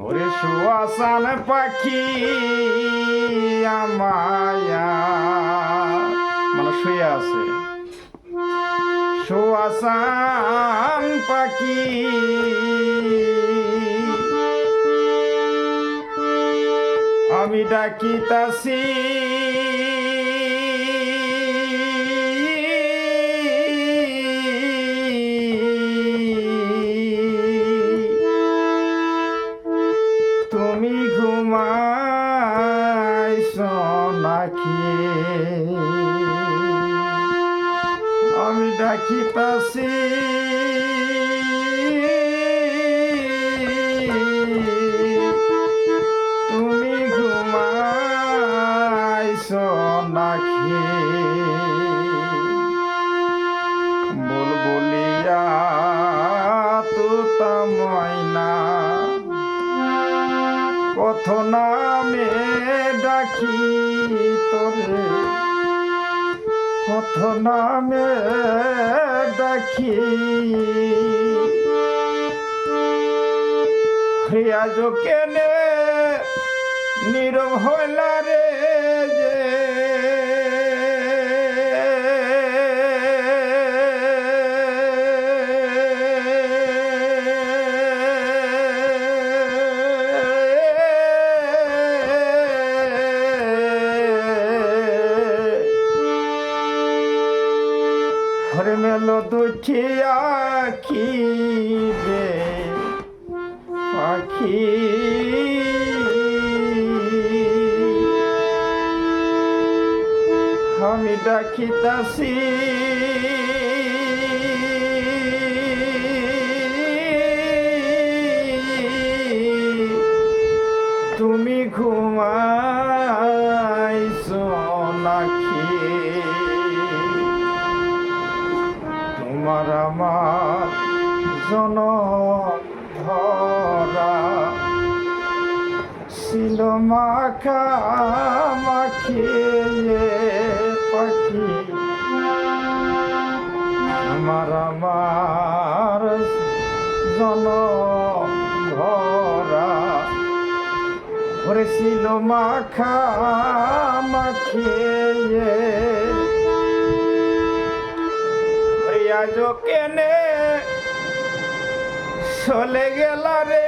ওরে সুয়াসান পাখি আমায়া। মানে শুয়ে আছে। সুয়াসান পাখি। আমি ডাকিতাছি আমি ডাকিতাছি। তুমি ঘুমাইছ নাকি? বল বলিয়া তুতা কত নামে ডাকি। তোরে কত নামে দেখি কেনে নীরব হইলা রে। হরে মেলো দুঃখী আখি রে। পাখি। আমি ডাকিতাছি। তুমি ঘুমাইছ নাকি? তোমার আমার জন ধরা ছিল মাখা মাখিয়ে পাখি। আমার আমার জন ধরা করেছিল মাখা মাখিয়ে আজ কেনে? চলে গেল রে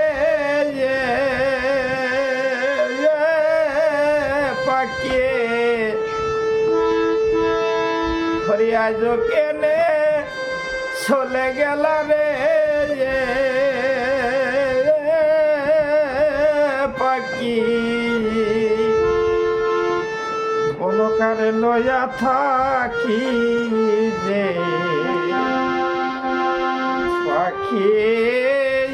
পাকে আজ কেনে? চলে গেল রে যে পাখি। কোনো কারে লয়া থাকি যে। পাখি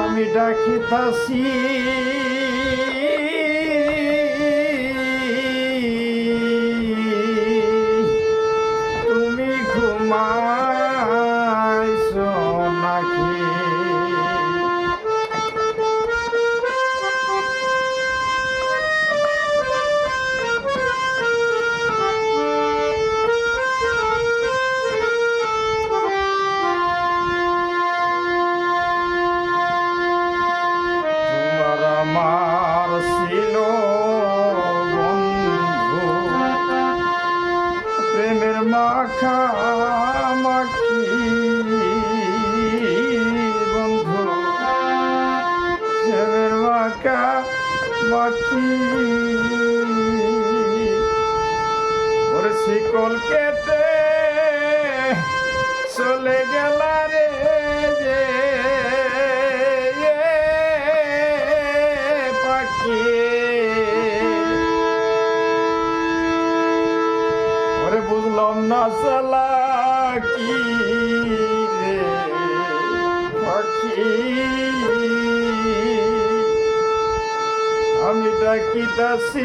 আমি ডাকিতাছি। প্রেমের বন্ধু প্রেমের মাখা মাখি ওর শিকল কেটে চলে গেল ওরে বুঝলাম না সালা কি রে? পাখি। আমি ডাকিতাছি